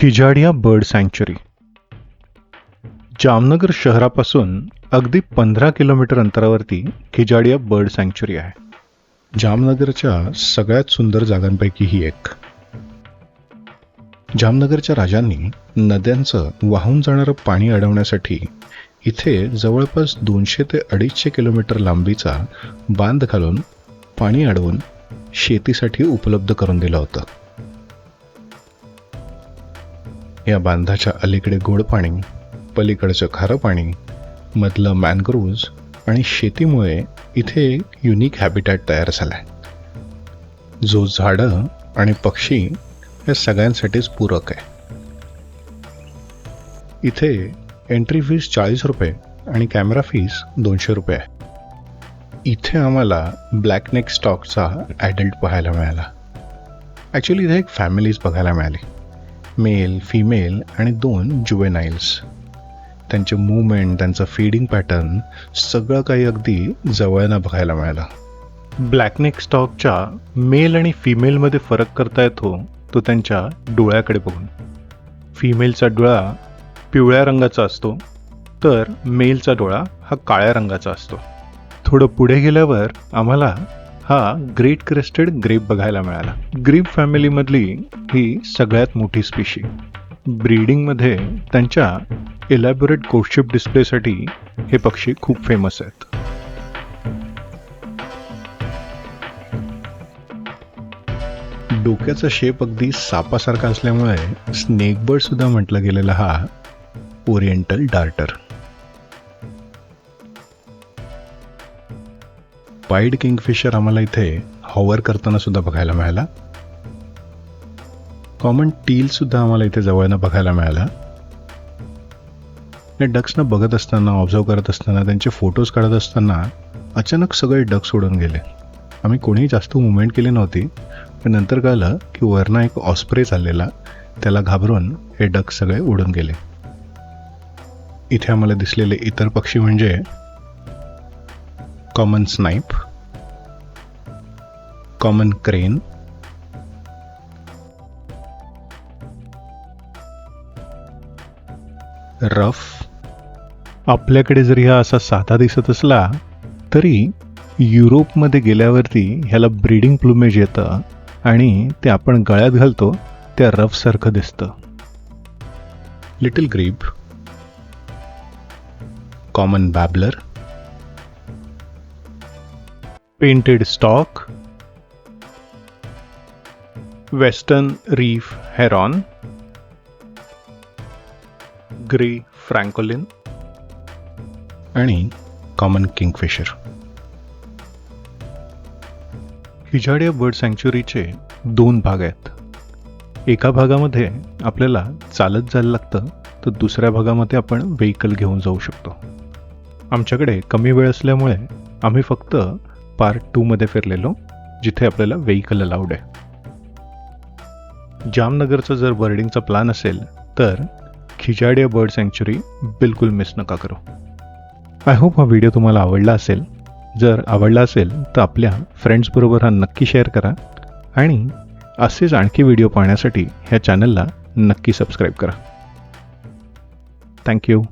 खिजाडिया bird sanctuary Jamnagar शहरापासून अगदी पंधरा किलोमीटर अंतरावरती खिजाडिया बर्ड सँक्च्युरी आहे. जामनगरच्या सगळ्यात सुंदर जागांपैकी ही एक. जामनगरच्या राजांनी नद्यांचं वाहून जाणारं पाणी अडवण्यासाठी इथे जवळपास दोनशे ते अडीचशे किलोमीटर लांबीचा बांध घालून पाणी अडवून शेतीसाठी उपलब्ध करून दिलं होतं. या बांधाच्या अलीकडे गोड पाणी पलीकडचं खारं पाणी मधलं मॅनग्रोव्ज आणि शेतीमुळे इथे एक युनिक हॅबिटॅट तयार झाला आहे जो झाडं आणि पक्षी या सगळ्यांसाठीच पूरक आहे. इथे एंट्री फीस चाळीस रुपये आणि कॅमेरा फीस दोनशे रुपये आहे. इथे आम्हाला ब्लॅकनेक स्टॉकचा ॲडल्ट पाहायला मिळाला. ॲक्च्युली इथे एक फॅमिलीज बघायला मिळाली. मेल फिमेल आणि दोन जुवेनाईल्स त्यांचे मूवमेंट त्यांचं फीडिंग पॅटर्न सगळं काही अगदी जवळनं बघायला मिळालं. ब्लॅकनेक स्टॉकच्या मेल आणि फिमेलमध्ये फरक करता येतो तो त्यांच्या डोळ्याकडे बघून. फिमेलचा डोळा पिवळ्या रंगाचा असतो तर मेलचा डोळा हा काळ्या रंगाचा असतो. थोडं पुढे गेल्यावर आम्हाला हा ग्रेट क्रेस्टेड ग्रेप बघायला मिळाला. ग्रीप फॅमिलीमधली ही सगळ्यात मोठी स्पीशी. ब्रीडिंगमध्ये त्यांच्या एलॅबोरेट कोशिप डिस्प्लेसाठी हे पक्षी खूप फेमस आहेत. डोक्याचा शेप अगदी सापासारखा असल्यामुळे स्नेक बर्ड सुद्धा म्हटलं गेलेला हा ओरिएंटल डार्टर पाईड किंगफिशर आम्हाला इथे हॉवर करताना सुद्धा बघायला मिळाला. कॉमन टील सुद्धा आम्हाला इथे जवळनं बघायला मिळाला. या डक्सना बघत असताना ऑब्झर्व करत असताना त्यांचे फोटोज काढत असताना अचानक सगळे डक्स उडून गेले. आम्ही कोणीही जास्त मुवमेंट केली नव्हती. पण नंतर कळलं की वरनं एक ऑस्प्रे चाललेला त्याला घाबरून हे डक्स सगळे उडून गेले. इथे आम्हाला दिसलेले इतर पक्षी म्हणजे common snipe common crane ruff आपल्याकडे जरी हा असा साधा दिसत असला तरी युरोपमध्ये गेल्यावरती ह्याला ब्रीडिंग प्लुमेज येतं आणि ते आपण गळ्यात घालतो त्या रफसारखं दिसतं. Little grebe common babbler painted stork western reef heron grey francolin आणि कॉमन किंगफिशर हिजाडिया बर्ड सँक्च्युरीचे दोन भाग आहेत. एका भागामध्ये आपल्याला चालत जायला लागतं तर दुसऱ्या भागामध्ये आपण व्हेकल घेऊन जाऊ शकतो. आमच्याकडे कमी वेळ असल्यामुळे आम्ही फक्त पार्ट टूमध्ये फिरलेलो जिथे आपल्याला व्हेकल अलाउड आहे. जामनगरचा जर बर्डिंगचा प्लॅन असेल तर खिजाडिया बर्ड सँक्च्युरी बिलकुल मिस नका करू. आय होप हा व्हिडिओ तुम्हाला आवडला असेल. जर आवडला असेल तर आपल्या फ्रेंड्सबरोबर हा नक्की शेअर करा आणि असेच आणखी व्हिडिओ पाहण्यासाठी ह्या चॅनलला नक्की सबस्क्राईब करा. थँक्यू